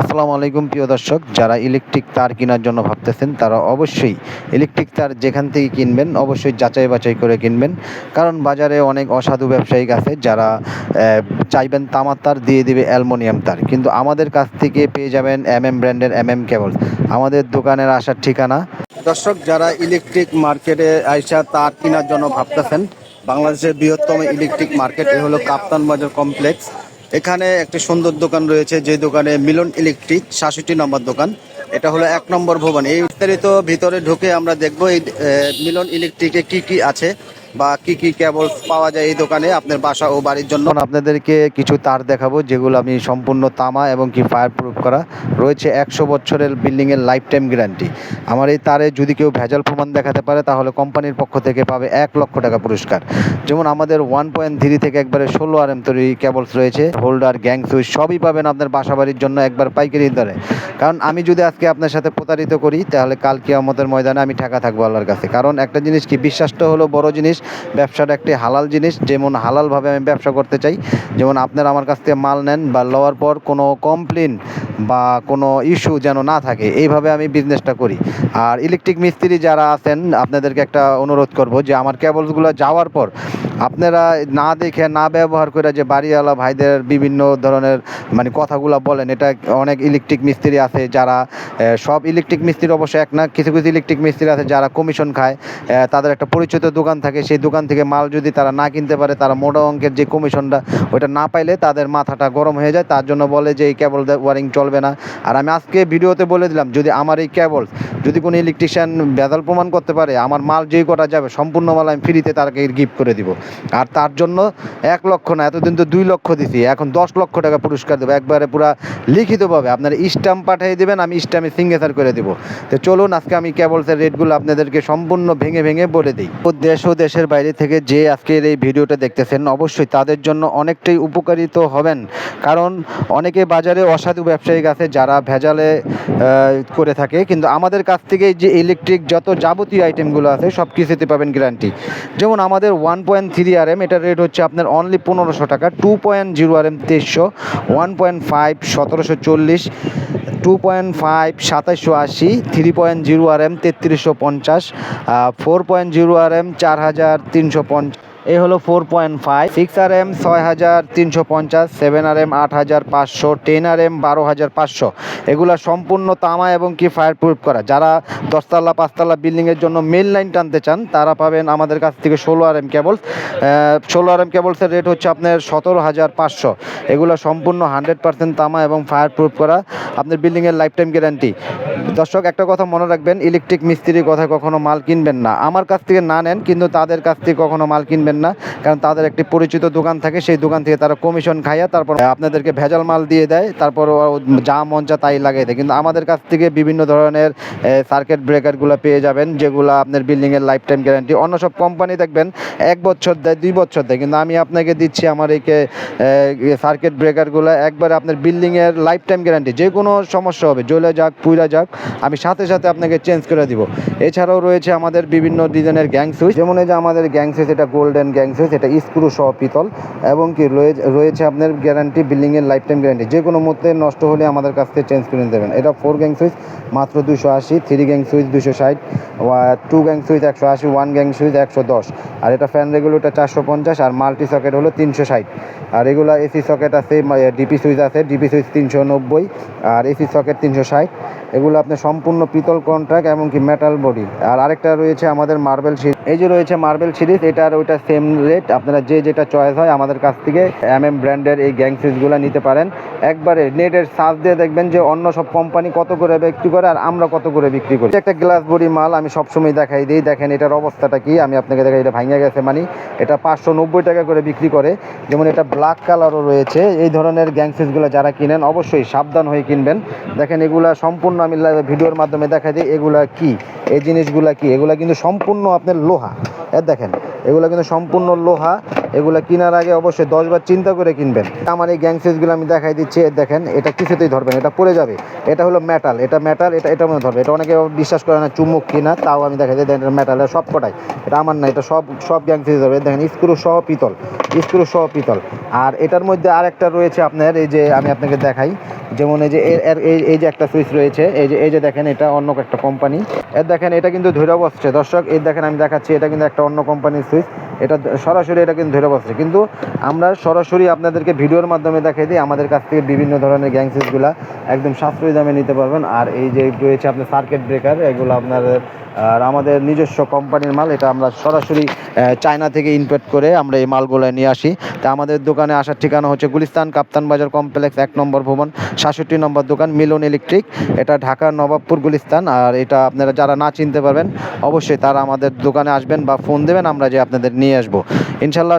আসসালামু আলাইকুম, প্রিয় দর্শক। যারা ইলেকট্রিক তার কেনার জন্য ভাবতেছেন, তারা অবশ্যই ইলেকট্রিক তার যেখান থেকে কিনবেন, অবশ্যই যাচাই বাছাই করে কিনবেন। কারণ বাজারে অনেক অসাধু ব্যবসায়িক আছে যারা চাইবেন তামার তার, দিয়ে দিবে অ্যালমোনিয়াম তার। কিন্তু আমাদের কাছ থেকে পেয়ে যাবেন এম এম ব্র্যান্ডের এম এম কেবল আমাদের দোকানের আসার ঠিকানা। দর্শক, যারা ইলেকট্রিক মার্কেটে আইসা তার কেনার জন্য ভাবতেছেন, বাংলাদেশের বৃহত্তম ইলেকট্রিক মার্কেট এ হলো কাপ্তান বাজার কমপ্লেক্স এখানে একটি সুন্দর দোকান রয়েছে, যে দোকানে মিলন ইলেকট্রিক, সাতষট্টি নম্বর দোকান। এটা হলো এক নম্বর ভবন। এই বিস্তারিত ভিতরে ঢুকে আমরা দেখব এই মিলন ইলেকট্রিকে কি কি আছে। বা কি কি কেবল পাওয়া যায় এই দোকানে আপনার বাসা ও বাড়ির জন্য? আপনাদেরকে কিছু তার দেখাবো, যেগুলো আমি সম্পূর্ণ তামা এবং কি ফায়ার প্রুফ করা। রয়েছে একশো বছরের বিল্ডিং এর লাইফ টাইম গ্যারান্টি আমার এই তারে যদি কেউ ভেজাল প্রমাণ দেখাতে পারে, তাহলে কোম্পানির পক্ষ থেকে পাবে এক লক্ষ টাকা পুরস্কার। যেমন আমাদের ওয়ান পয়েন্ট থ্রি থেকে একবারে ষোলো আর এম তৈরি কেবলস রয়েছে। হোল্ডার গ্যাং সুইচ সবই পাবেন আপনার বাসা বাড়ির জন্য একবার পাইকারি দরে। কারণ আমি যদি আজকে আপনার সাথে প্রতারিত করি, তাহলে কাল কিয়ামতের ময়দানে আমি ঠেকা থাকব আল্লাহর কাছে। কারণ একটা জিনিস কি, বিশ্বাসটা হলো বড় জিনিস ব্যবসাটা একটি হালাল জিনিস, যেমন হালালভাবে আমি ব্যবসা করতে চাই, যেমন আপনারা আমার কাছ থেকে মাল নেন বা লওয়ার পর কোনো কমপ্লেন বা কোনো ইস্যু যেন না থাকে, এইভাবে আমি বিজনেসটা করি। আর ইলেকট্রিক মিস্ত্রি যারা আছেন, আপনাদেরকে একটা অনুরোধ করব যে আমার কেবলসগুলো যাওয়ার পর আপনারা না দেখে, না ব্যবহার করে যে বাড়িওয়ালা ভাইদের বিভিন্ন ধরনের মানে কথাগুলো বলেন, এটা অনেক ইলেকট্রিক মিস্ত্রি আছে যারা সব ইলেকট্রিক মিস্ত্রি অবশ্য এক না, কিছু কিছু ইলেকট্রিক মিস্ত্রি আছে যারা কমিশন খায় তাদের একটা পরিচিত দোকান থাকে, সেই দোকান থেকে মাল যদি তারা না কিনতে পারে, তারা মোটা অঙ্কের যে কমিশনটা ওইটা না পাইলে তাদের মাথাটা গরম হয়ে যায়, তার জন্য বলে যে এই কেবল ওয়ারিং চলবে না। আর আমি আজকে ভিডিওতে বলে দিলাম, যদি আমার এই কেবল যদি কোনো ইলেকট্রিশিয়ান বেদাল প্রমাণ করতে পারে, আমার মাল যেই কটা যাবে, সম্পূর্ণ মাল আমি ফ্রিতে তাকে গিফট করে দিব। আর তার জন্য এক লক্ষ না, এতদিন তো দুই লক্ষ দিছি, এখন দশ লক্ষ টাকা পুরস্কার দেবো, একবারে পুরা লিখিতভাবে। আপনার স্ট্যাম্প পাঠিয়ে দেবেন, আমি স্ট্যাম্পে সিগনেচার করে দেবো। তো চলুন, আজকে আমি কেবলসের রেটগুলো আপনাদেরকে সম্পূর্ণ ভেঙে ভেঙে বলে দিই। ও দেশ ও দেশের বাইরে থেকে যে আজকের এই ভিডিওটা দেখতেছেন, অবশ্যই তাদের জন্য অনেকটাই উপকারিত হবেন। কারণ অনেকে বাজারে অসাধু ব্যবসায়ী আছে, যারা ভেজালে করে থাকে। কিন্তু আমাদের কাছ থেকে যে ইলেকট্রিক যত যাবতীয় আইটেমগুলো আছে, সব কিছুতে পাবেন গ্যারান্টি যেমন আমাদের one point three R M এটার রেট হচ্ছে আপনার অনলি পনেরোশো টাকা। Two point zero R M তেইশশো ওয়ান পয়েন্ট ফাইভ সতেরোশো চল্লিশ টু পয়েন্ট ফাইভ সাতাশশো আশি three point zero R M তেত্রিশশো পঞ্চাশ four point zero R M চার হাজার তিনশো পঞ্চাশ। এই হলো four point five six R M ছয় হাজার তিনশো পঞ্চাশ সেভেন আর এম আট হাজার পাঁচশো টেন আর এম বারো হাজার পাঁচশো। এগুলো সম্পূর্ণ তামা এবং কি ফায়ার প্রুফ করা। যারা দশতলা, পাঁচতলা বিল্ডিংয়ের জন্য মেন লাইন টানতে চান, তারা পাবেন আমাদের কাছ থেকে ষোলো আর এম কেবলস ষোলো আর এম কেবলসের রেট হচ্ছে আপনার সতেরো হাজার পাঁচশো। এগুলো সম্পূর্ণ হান্ড্রেড পার্সেন্ট তামা এবং ফায়ার প্রুফ করা। আপনার বিল্ডিংয়ের লাইফ টাইম গ্যারান্টি দর্শক, একটা কথা মনে রাখবেন ইলেকট্রিক মিস্ত্রির কথা কখনো মাল কিনবেন না। আমার কাছ থেকে না নেন, কিন্তু তাদের কাছ থেকে কখনো মাল কিনবেন না, কারণ তাদের একটি পরিচিত দোকান থাকে, সেই দোকান থেকে তারা কমিশন খাইয়া তারপর আপনাদেরকে ভেজাল মাল দিয়ে দেয়, তারপর যা মন চা তাই লাগাই দেয়। কিন্তু আমাদের কাছ থেকে বিভিন্ন ধরনের সার্কিট ব্রেকারগুলো পেয়ে যাবেন, যেগুলো আপনার বিল্ডিংয়ের লাইফ টাইম গ্যারান্টি অন্য সব কোম্পানি দেখবেন, এক বছর দেয়, দুই বছর দেয়, কিন্তু আমি আপনাকে দিচ্ছি আমার এই সার্কিট ব্রেকারগুলো একবারে আপনার বিল্ডিংয়ের লাইফ টাইম গ্যারান্টি যে কোনো সমস্যা হবে, জ্বলে যাক পুইরা যাক, আমি সাথে সাথে আপনাকে চেঞ্জ করে দিব। এছাড়াও রয়েছে আমাদের বিভিন্ন ডিজাইনের গ্যাং সুইচ যেমন এই যে আমাদের গ্যাং সুইচ এটা গোল্ডেন গ্যাং সুইচ এটা স্ক্রু সহ পিতল, এবং কি রয়ে- রয়েছে আপনার গ্যারান্টি বিল্ডিংয়ের লাইফ টাইম গ্যারান্টি যে কোনো মুহূর্তে নষ্ট হলে আমাদের কাছ থেকে চেঞ্জ করে দেবেন। এটা ফোর গ্যাং সুইচ মাত্র দুশো আশি থ্রি গ্যাং সুইচ দুশো ষাট টু গ্যাং সুইচ একশো আশি ওয়ান গ্যাং সুইচ একশো দশ। আর এটা ফ্যান রেগুলেটর চারশো পঞ্চাশ, আর মাল্টি সকেট হলো তিনশো ষাট। আর এগুলো এসি সকেট আছে ডিপি সুইচ আছে ডিপি সুইচ তিনশো নব্বই, আর এসি সকেট তিনশো ষাট। এগুলো আপনার সম্পূর্ণ পিতল কন্ট্রাক্ট এমনকি মেটাল বডি আর আরেকটা রয়েছে আমাদের মার্বেল সিরিজ এই যে রয়েছে মার্বেল সিরিজ এটা আর ওইটা সেম রেট আপনারা যে যেটা চয়েস হয় আমাদের কাছ থেকে এম এম ব্র্যান্ডের এই গ্যাং সিরিজগুলো নিতে পারেন। একবারে নেটের সার্চ দিয়ে দেখবেন যে অন্য সব কোম্পানি কত করে বিক্রি করে আর আমরা কত করে বিক্রি করি। একটা গ্লাস বডি মাল আমি সবসময় দেখাই দিই। দেখেন এটার অবস্থাটা কি? আমি আপনাকে দেখাই, এটা ভাঙে গেছে মানে। এটা পাঁচশো নব্বই টাকা করে বিক্রি করে। যেমন এটা ব্ল্যাক কালারও রয়েছে। এই ধরনের গ্যাং সিরিজগুলো যারা কিনেন, অবশ্যই সাবধান হয়ে কিনবেন। দেখেন এগুলা সম্পূর্ণ আমি ভিডিওর মাধ্যমে দেখা দিই, এগুলা কি? এই জিনিসগুলা কি? এগুলা কিন্তু সম্পূর্ণ আপনার লোহা। এর দেখেন, এগুলা কিন্তু সম্পূর্ণ লোহা। এগুলো কেনার আগে অবশ্যই দশবার চিন্তা করে কিনবেন। আমার এই গ্যাং সুইচগুলো আমি দেখাই দিচ্ছি দেখেন, এটা কিছুতেই ধরবেন এটা পড়ে যাবে। এটা হলো মেটাল এটা মেটাল এটা এটা মনে ধরবে। এটা অনেকে বিশ্বাস করে না চুমুক কিনা, তাও আমি দেখাই দিই এটা মেটাল সব কটাই এটা আমার না, এটা সব সব গ্যাং সুইচ ধরবে। দেখেন স্ক্রু সহ পিতল স্ক্রু সহ পিতল। আর এটার মধ্যে আরেকটা রয়েছে আপনার, এই যে আমি আপনাকে দেখাই, যেমন এই যে, এর এর, এই যে একটা সুইচ রয়েছে, এই যে এই যে দেখেন, এটা অন্য একটা কোম্পানি এর দেখেন, এটা কিন্তু ধৈর্য বসছে। দর্শক, এই দেখেন, আমি দেখাচ্ছি, এটা কিন্তু একটা অন্য কোম্পানির সুইচ এটা সরাসরি, এটা কিন্তু ধৈর্য বসছে কিন্তু আমরা সরাসরি আপনাদেরকে ভিডিওর মাধ্যমে দেখাই দিই, আমাদের কাছ থেকে বিভিন্ন ধরনের গ্যাং সুইচগুলো একদম সাশ্রয়ী দামে নিতে পারবেন। আর এই যে রয়েছে আপনার সার্কিট ব্রেকার এগুলো আপনার, আর আমাদের নিজস্ব কোম্পানির মাল, এটা আমরা সরাসরি চায়না থেকে ইম্পোর্ট করে আমরা এই মালগুলো নিয়ে আসি। তা আমাদের দোকানে আসার ঠিকানা হচ্ছে গুলিস্তান কাপ্তান বাজার কমপ্লেক্স এক নম্বর ভবন, সাতষট্টি নম্বর দোকান, মিলন ইলেকট্রিক এটা ঢাকার নবাবপুর, গুলিস্তান। আর এটা আপনারা যারা না চিনতে পারবেন, অবশ্যই তারা আমাদের দোকানে আসবেন বা ফোন দেবেন, আমরা যে আপনাদের নিয়ে আসব। ইনশাল্লাহ